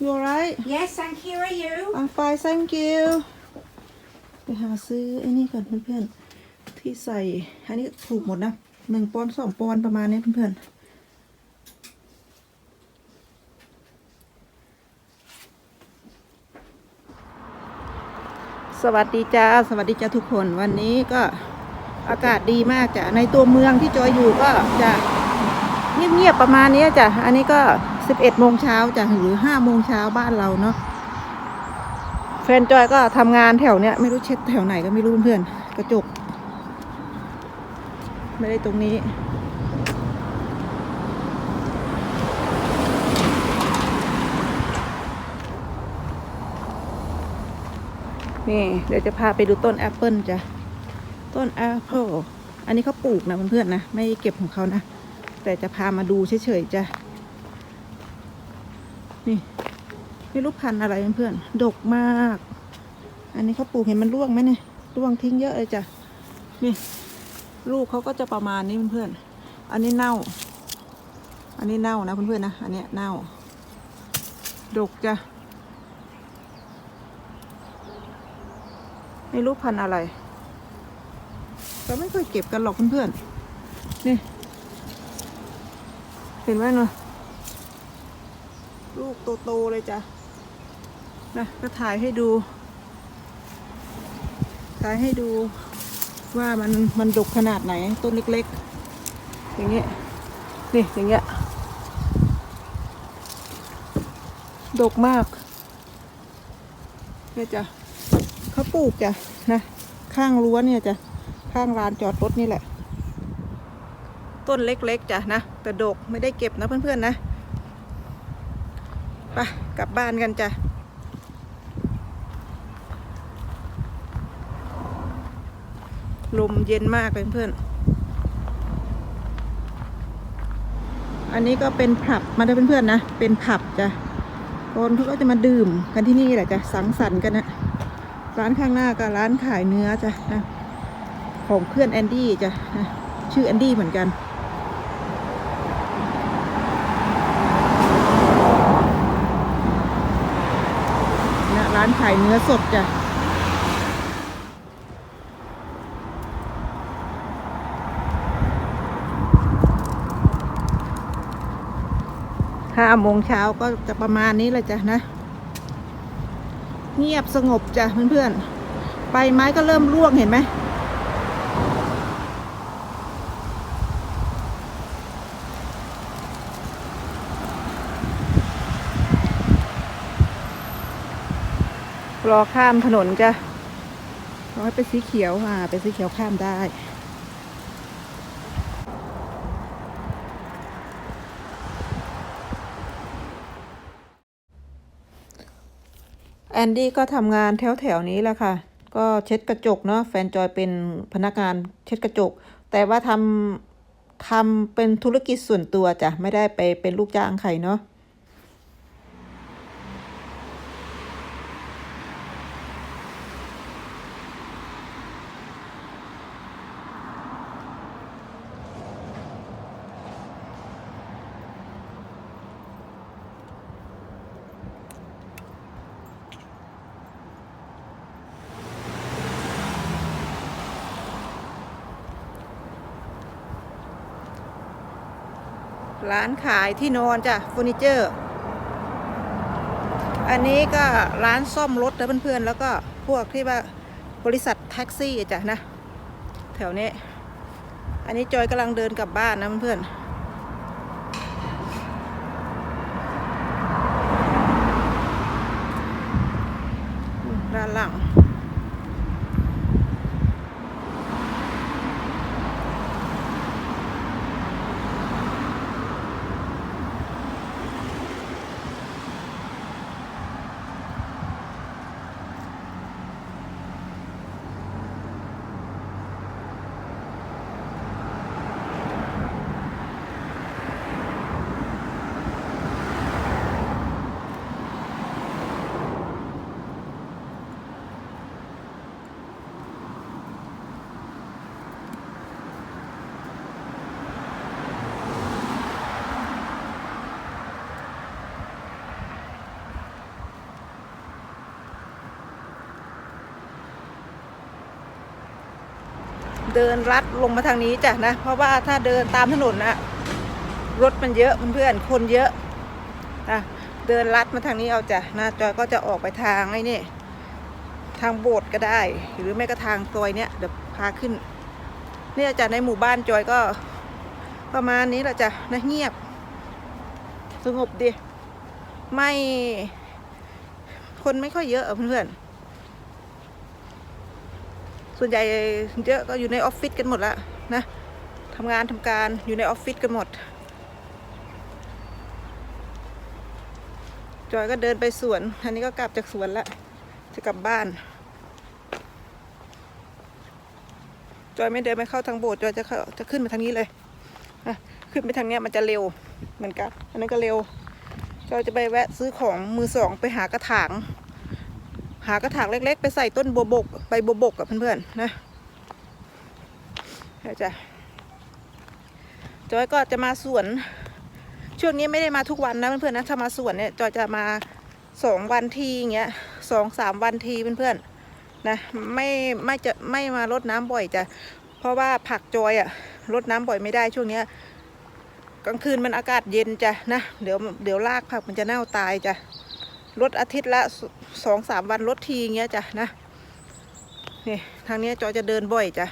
you alright Yes, thank you. Are you? I'm fine thank you ไปหาซื้อไอ้นี่ก่อนเพื่อนๆ ที่ใส่ อันนี้ถูกหมดนะหนึ่งปอนด์สองปอนด์ประมาณนี้เพื่อนๆสวัสดีจ้าสวัสดีจ้าทุกคนวันนี้ก็อากาศดีมากจ้ะในตัวเมืองที่จอยอยู่ก็จะเงียบๆประมาณนี้จ้ะอันนี้ก็ 11โมงเช้าจ้ะหรือ5โมงเช้าบ้านเราเนาะแฟนจอยก็ทำงานแถวเนี้ยไม่รู้เช็ดแถวไหนก็ไม่รู้เพื่อนกระจก ไม่ได้ตรงนี้นี่เดี๋ยวจะพาไปดูต้นแอปเปิลจ้ะ ต้นแอปเปิลอันนี้เขาปลูกนะเพื่อนๆนะ ไม่เก็บของเขานะ แต่จะพามาดูเฉยๆจ้ะ นี่ไม่รู้พันธ์อะไรเพื่อนๆดกมาก อันนี้เขาปลูกเห็นมันร่วงไหมเนี่ยร่วงทิ้งเยอะเลยจ้ะนี่ลูกเขาก็จะประมาณนี้เพื่อนๆอันนี้เน่า อันนี้เน่านะเพื่อนๆนะอันเนี้ยเน่า ดกจ้ะไม่รู้พันธ์อะไรเราไม่เคยเก็บกันหรอกเพื่อนๆนี่เห็นไหมเนาะ ลูกโตๆเลยจ้ะนะก็ถ่ายให้ดู ถ่ายให้ดูว่ามันมันดกขนาดไหนต้นเล็กๆ อย่างเงี้ยนี่อย่างเงี้ยดกมากเนี่ยจ้ะเขาปลูกจ้ะนะข้างรั้วเนี่ยจ้ะข้างลานจอดรถนี่แหละ ต้นเล็กๆจ้ะนะแต่ดกไม่ได้เก็บนะเพื่อนๆนะ ไปกลับบ้านกันจ้ะลมเย็นมากเเพื่อนอันนี้ก็เป็นผับมาได้เพื่อนๆนะ เป็นผับจ้ะคนเขาก็จะมาดื่มกันที่นี่แหละจ้ะ สังสรรค์กันนะร้านข้างหน้าก็ร้านขายเนื้อจ้ะนะของเพื่อนแอนดี้จ้ะนะชื่อแอนดี้เหมือนกัน ร้านขายเนื้อสดจ้ะห้าโมงเช้าก็จะประมาณนี้แหละจ้ะนะ เงียบสงบจ้ะเพื่อนๆใบไม้ก็เริ่มร่วงเห็นไหม รอข้ามถนนจะรอให้เป็นสีเขียวอ่าเป็นสีเขียวข้ามได้แอนดี้ก็ทำงานแถวแถวนี้แหละค่ะ ก็เช็ดกระจกเนาะแฟนจอยเป็นพนักงานเช็ดกระจก แต่ว่าทำทำเป็นธุรกิจส่วนตัวจ้ะ ไม่ได้ไปเป็นลูกจ้างใครเนาะ ร้านขายที่นอนจ้ะเฟอร์นิเจอร์ อันนี้ก็ร้านซ่อมรถนะเพื่อนๆ แล้วก็พวกที่ว่าบริษัทแท็กซี่จ้ะนะ แถวนี้ อันนี้จอยกำลังเดินกลับบ้านนะเพื่อนๆด้านหลัง ร เดินลัดลงมาทางนี้จ้ะนะ เพราะว่าถ้าเดินตามถนนนะรถมันเยอะเพื่อนๆคนเยอะนะเดินลัดมาทางนี้เอาจ้ะนะจอยก็จะออกไปทางไอ้นี่ทางโบสถ์ก็ได้ หรือไม่ก็ทางซอยเนี้ยเดี๋ยวพาขึ้น เนี่ยจ้ะในหมู่บ้านจอยก็ ประมาณนี้แหละจ้ะนะเงียบ สงบดีไม่คนไม่ค่อยเยอะเพื่อนๆ ส่วนใหญ่เยอะก็อยู่ในออฟฟิศกันหมดละนะทำงานทำการอยู่ในออฟฟิศกันหมด จอยก็เดินไปสวน อันนี้ก็กลับจากสวนละจะกลับบ้าน จอยไม่เดินไปเข้าทางโบสถ์จอยจะเข้าจะขึ้นมาทางนี้เลยขึ้นไปทางเนี้ยมันจะเร็วเหมือนกัน อันนั้นก็เร็ว จอยจะไปแวะซื้อของมือสองไปหากระถาง หากระถางเล็ก ๆ ไปใส่ต้นบัวบกใบบัวบกกับเพื่อนๆนะจะจอยก็จะมาสวน ช่วงนี้ไม่ได้มาทุกวันนะเพื่อนๆนะถ้ามาสวนเนี่ยจอยจะมาสองวันทีอย่างเงี้ยสองสามวันทีเพื่อนๆนะไม่ไม่จะไม่มารดน้ำบ่อยจ้ะเพราะว่าผักจอยอะรดน้ำบ่อยไม่ได้ช่วงเนี้ยกลางคืนมันอากาศเย็นจ้ะนะเดี๋ยวเดี๋ยวรากผักมันจะเน่าตายจ้ะ ลดอาทิตย์ละสองสามวันลดทีอย่างเงี้ยจ้ะนะนี่ทางนี้จอจะเดินบ่อยจ้ะ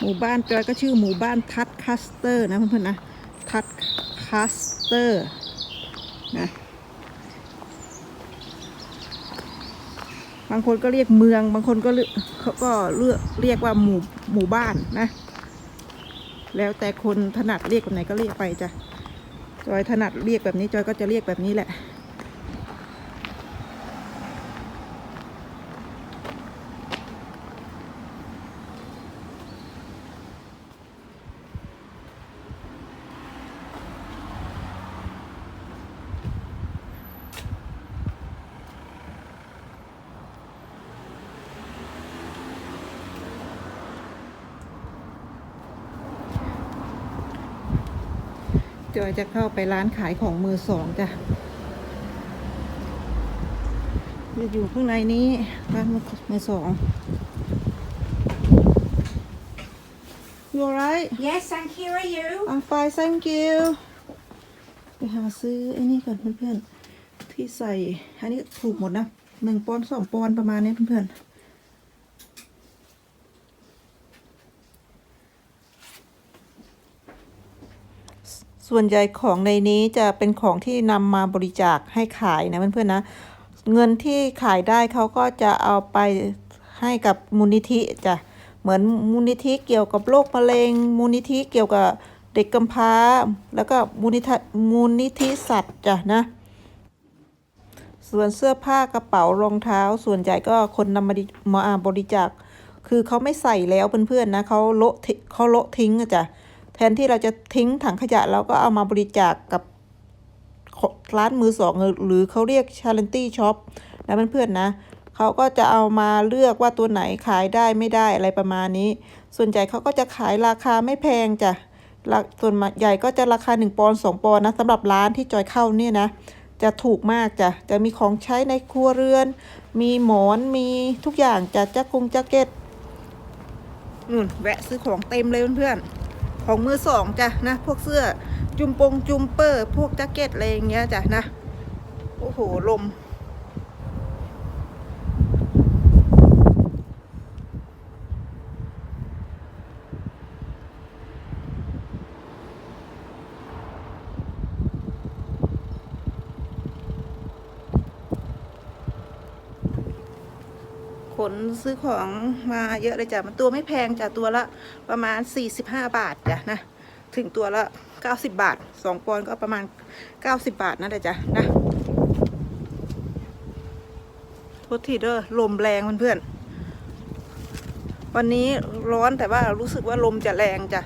หมู่บ้านจอยก็ชื่อหมู่บ้านทัดคัสเตอร์นะเพื่อนๆนะทัดคัสเตอร์นะบางคนก็เรียกเมือง บางคนก็เรียกเขาก็เลือกเรียกว่าหมู่หมู่บ้านนะ แล้วแต่คนถนัดเรียกแบบไหนก็เรียกไปจ้ะจอยถนัดเรียกแบบนี้จอยก็จะเรียกแบบนี้แหละ จอยจะเข้าไปร้านขายของมือสองจ้ะจะอยู่ข้างในนี้ร้านมือสอง You alright Yes, thank you. Are you? I'm fine thank you ไปหาซื้อไอ้นี่ก่อนเพื่อนๆที่ใส่ อันนี้ถูกหมดนะหนึ่งปอนด์สองปอนด์ประมาณนี้เพื่อนๆ ส่วนใหญ่ของในนี้จะเป็นของที่นำมาบริจาคให้ขายนะเพื่อนๆนะ เงินที่ขายได้เขาก็จะเอาไปให้กับมูลนิธิจ้ะเหมือนมูลนิธิเกี่ยวกับโรคมะเร็ง มูลนิธิเกี่ยวกับเด็กกำพร้า แล้วก็มูลนิธิมูลนิธิสัตว์จ้ะนะ ส่วนเสื้อผ้ากระเป๋ารองเท้า ส่วนใหญ่ก็คนนำมาดิมาบริจาค คือเขาไม่ใส่แล้วเพื่อนๆนะเขาโละทิเขาโละทิ้งอะจ้ะ แทนที่เราจะทิ้งถังขยะเราก็เอามาบริจาคกับร้านมือสองหรือเขาเรียก charity shop นะเพื่อนๆนะเขาก็จะเอามาเลือกว่าตัวไหนขายได้ไม่ได้อะไรประมาณนี้ ส่วนใหญ่เขาก็จะขายราคาไม่แพงจ้ะส่วนใหญ่ก็จะราคา 1 ปอนด์2ปอนด์นะสำหรับร้านที่จอยเข้าเนี่ยนะ จะถูกมากจ้ะ จะมีของใช้ในครัวเรือน มีหมอนมีทุกอย่างจ้ะแจ็คกงแจ็คเก็ตนู่นแวะซื้อของเต็มเลยเพื่อนๆ ของมือสองจ้ะนะ พวกเสื้อจุมปงจุมเปอร์ พวกแจ็คเก็ตอะไรอย่างเงี้ยจ้ะนะ โอ้โห ลม นซื้อของมาเยอะเลยจ้ะมันตัวไม่แพงจ้ะตัวละประมาณ 45 บาทจ้ะนะถึงตัวละ 90 บาท 2ปอนด์ก็ประมาณ 90 บาทนั่นแหละจ้ะนะโทษทีเด้อลมแรงเพื่อนๆวันนี้ร้อนแต่ว่ารู้สึกว่าลมจะแรงจ้ะ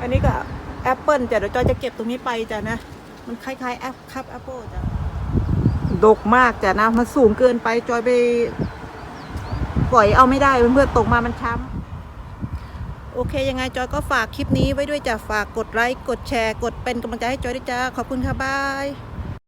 อันนี้ก็ แอปเปิลจ้ะเดี๋ยวจอยจะเก็บตรงนี้ไปจ้ะนะ มันคล้ายๆแอปครับแอปเปิลจ้ะดกมากจ้ะนะ มันสูงเกินไปจอยไป ปล่อยเอาไม่ได้เพื่อนๆตกมามันช้ำโอเค ยังไงจอยก็ฝากคลิปนี้ไว้ด้วยจ้ะฝากกดไลค์กดแชร์ กดเป็นกำลังใจให้จอยด้วยจ้าขอบคุณค่ะบาย